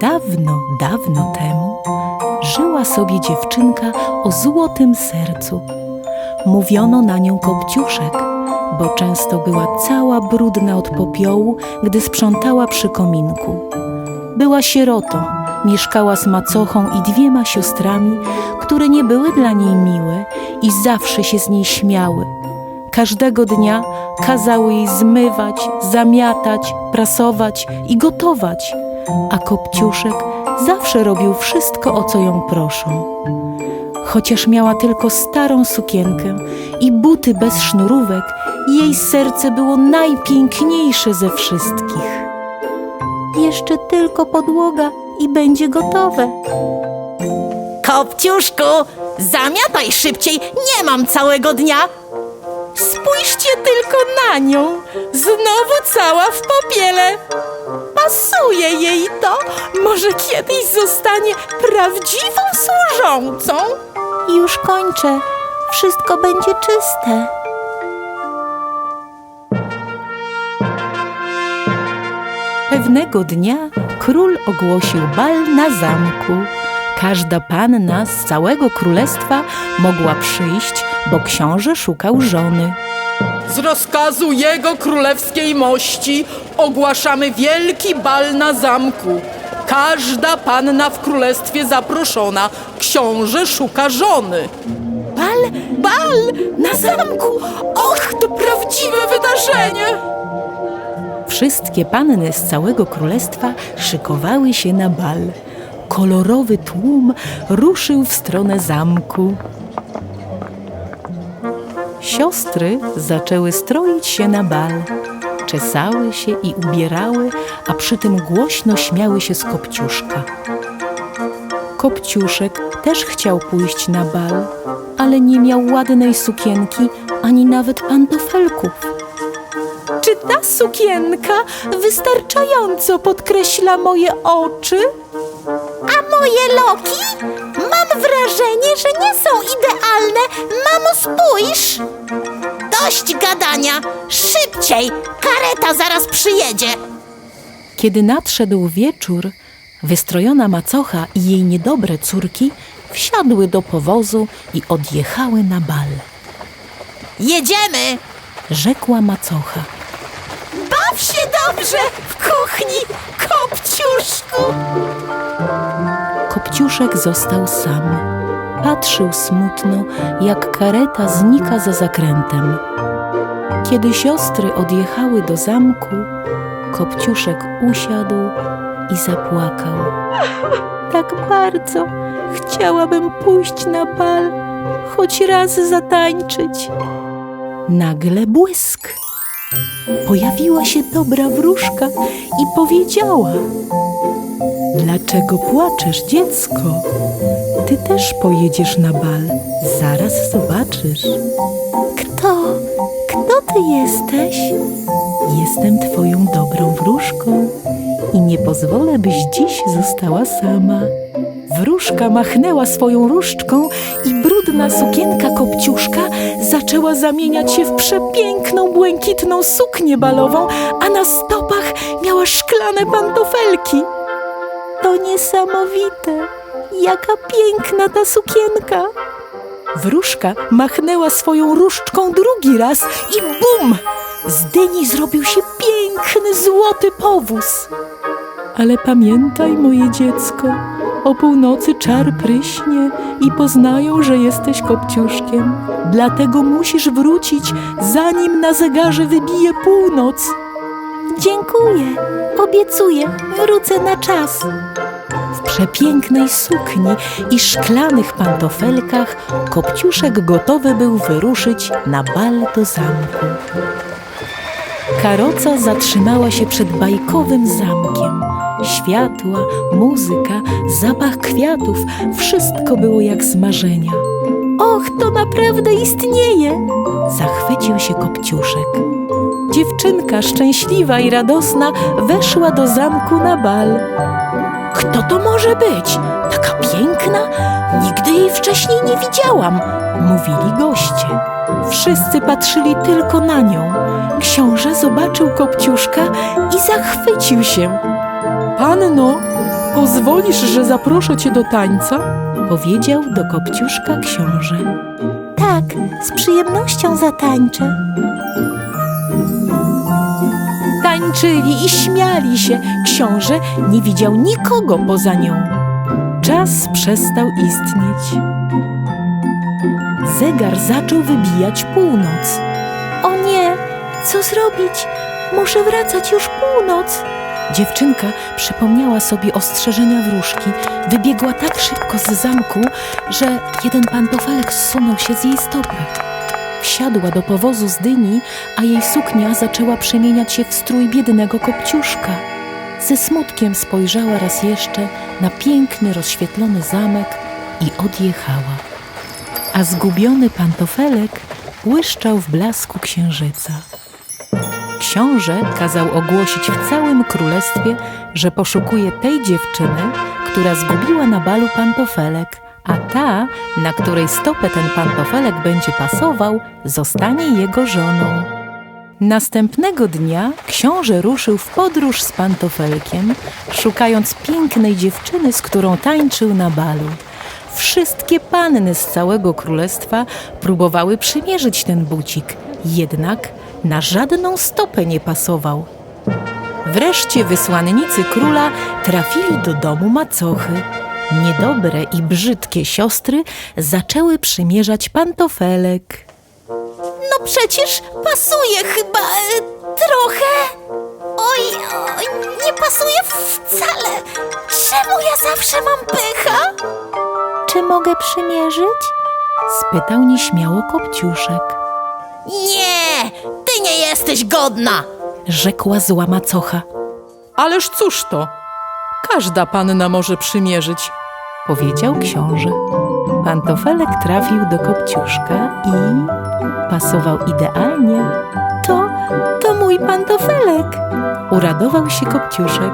Dawno, dawno temu żyła sobie dziewczynka o złotym sercu. Mówiono na nią kopciuszek, bo często była cała brudna od popiołu, gdy sprzątała przy kominku. Była sierotą, mieszkała z macochą i dwiema siostrami, które nie były dla niej miłe i zawsze się z niej śmiały. Każdego dnia kazały jej zmywać, zamiatać, prasować i gotować, a Kopciuszek zawsze robił wszystko, o co ją proszą. Chociaż miała tylko starą sukienkę i buty bez sznurówek, jej serce było najpiękniejsze ze wszystkich. Jeszcze tylko podłoga i będzie gotowe. Kopciuszku, zamiataj szybciej, nie mam całego dnia. Spójrzcie tylko na nią, znowu cała w popiele. Pasuje jej to, może kiedyś zostanie prawdziwą służącą. Już kończę, wszystko będzie czyste. Pewnego dnia król ogłosił bal na zamku. Każda panna z całego królestwa mogła przyjść, bo książę szukał żony. Z rozkazu Jego Królewskiej Mości ogłaszamy wielki bal na zamku. Każda panna w królestwie zaproszona. Książę szuka żony. Bal, bal na zamku! Och, to prawdziwe wydarzenie! Wszystkie panny z całego królestwa szykowały się na bal. Kolorowy tłum ruszył w stronę zamku. Siostry zaczęły stroić się na bal. Czesały się i ubierały, a przy tym głośno śmiały się z Kopciuszka. Kopciuszek też chciał pójść na bal, ale nie miał ładnej sukienki ani nawet pantofelków. Czy ta sukienka wystarczająco podkreśla moje oczy? A moje loki? Mam wrażenie, że nie są idealne. Mamo, spójrz! Dość gadania! Szybciej! Kareta zaraz przyjedzie! Kiedy nadszedł wieczór, wystrojona macocha i jej niedobre córki wsiadły do powozu i odjechały na bal. Jedziemy! Rzekła macocha. Baw się dobrze w kuchni, kopciuszku! Kopciuszek został sam. Patrzył smutno, jak kareta znika za zakrętem. Kiedy siostry odjechały do zamku, Kopciuszek usiadł i zapłakał. Tak bardzo chciałabym pójść na bal, choć raz zatańczyć. Nagle błysk. Pojawiła się dobra wróżka i powiedziała: Dlaczego płaczesz, dziecko? Ty też pojedziesz na bal. Zaraz zobaczysz. Kto? Kto ty jesteś? Jestem twoją dobrą wróżką i nie pozwolę, byś dziś została sama. Wróżka machnęła swoją różdżką i brudna sukienka kopciuszka zaczęła zamieniać się w przepiękną, błękitną suknię balową, a na stopach miała szklane pantofelki. To niesamowite! Jaka piękna ta sukienka! Wróżka machnęła swoją różdżką drugi raz i bum! Z dyni zrobił się piękny, złoty powóz. Ale pamiętaj, moje dziecko, o północy czar pryśnie i poznają, że jesteś kopciuszkiem. Dlatego musisz wrócić, zanim na zegarze wybije północ. Dziękuję, obiecuję, wrócę na czas. W przepięknej sukni i szklanych pantofelkach Kopciuszek gotowy był wyruszyć na bal do zamku. Karoca zatrzymała się przed bajkowym zamkiem. Światła, muzyka, zapach kwiatów wszystko było jak z marzenia. Och, to naprawdę istnieje! Zachwycił się Kopciuszek. Dziewczynka szczęśliwa i radosna weszła do zamku na bal. Kto to może być? Taka piękna? Nigdy jej wcześniej nie widziałam, mówili goście. Wszyscy patrzyli tylko na nią. Książę zobaczył Kopciuszka i zachwycił się. Panno, pozwolisz, że zaproszę cię do tańca? Powiedział do Kopciuszka książę. Tak, z przyjemnością zatańczę. Tańczyli i śmiali się. Książę nie widział nikogo poza nią. Czas przestał istnieć. Zegar zaczął wybijać północ. O nie, co zrobić? Muszę wracać już północ. Dziewczynka przypomniała sobie ostrzeżenia wróżki. Wybiegła tak szybko z zamku, że jeden pantofelek zsunął się z jej stopy. Wsiadła do powozu z dyni, a jej suknia zaczęła przemieniać się w strój biednego kopciuszka. Ze smutkiem spojrzała raz jeszcze na piękny, rozświetlony zamek i odjechała. A zgubiony pantofelek błyszczał w blasku księżyca. Książę kazał ogłosić w całym królestwie, że poszukuje tej dziewczyny, która zgubiła na balu pantofelek, a ta, na której stopę ten pantofelek będzie pasował, zostanie jego żoną. Następnego dnia książę ruszył w podróż z pantofelkiem, szukając pięknej dziewczyny, z którą tańczył na balu. Wszystkie panny z całego królestwa próbowały przymierzyć ten bucik, jednak na żadną stopę nie pasował. Wreszcie wysłannicy króla trafili do domu macochy. Niedobre i brzydkie siostry zaczęły przymierzać pantofelek. No przecież pasuje chyba e, trochę. Oj, oj, nie pasuje wcale. Czemu ja zawsze mam pycha? Czy mogę przymierzyć? Spytał nieśmiało Kopciuszek. Nie, ty nie jesteś godna. Rzekła zła macocha. Ależ cóż to? Każda panna może przymierzyć. Powiedział książę. Pantofelek trafił do Kopciuszka i pasował idealnie. To, to mój pantofelek! Uradował się Kopciuszek.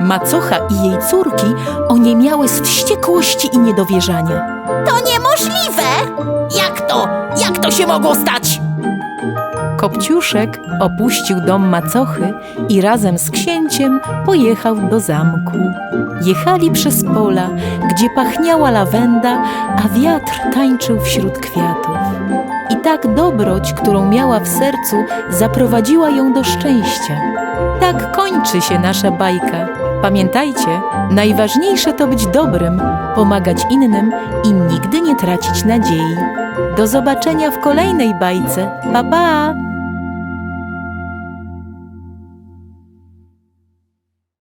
Macocha i jej córki oniemiały z wściekłości i niedowierzania. To niemożliwe. Jak to? Jak to się mogło stać? Kopciuszek opuścił dom macochy i razem z księciem pojechał do zamku. Jechali przez pola, gdzie pachniała lawenda, a wiatr tańczył wśród kwiatów. I tak dobroć, którą miała w sercu, zaprowadziła ją do szczęścia. Tak kończy się nasza bajka. Pamiętajcie, najważniejsze to być dobrym, pomagać innym i nigdy nie tracić nadziei. Do zobaczenia w kolejnej bajce. Pa pa!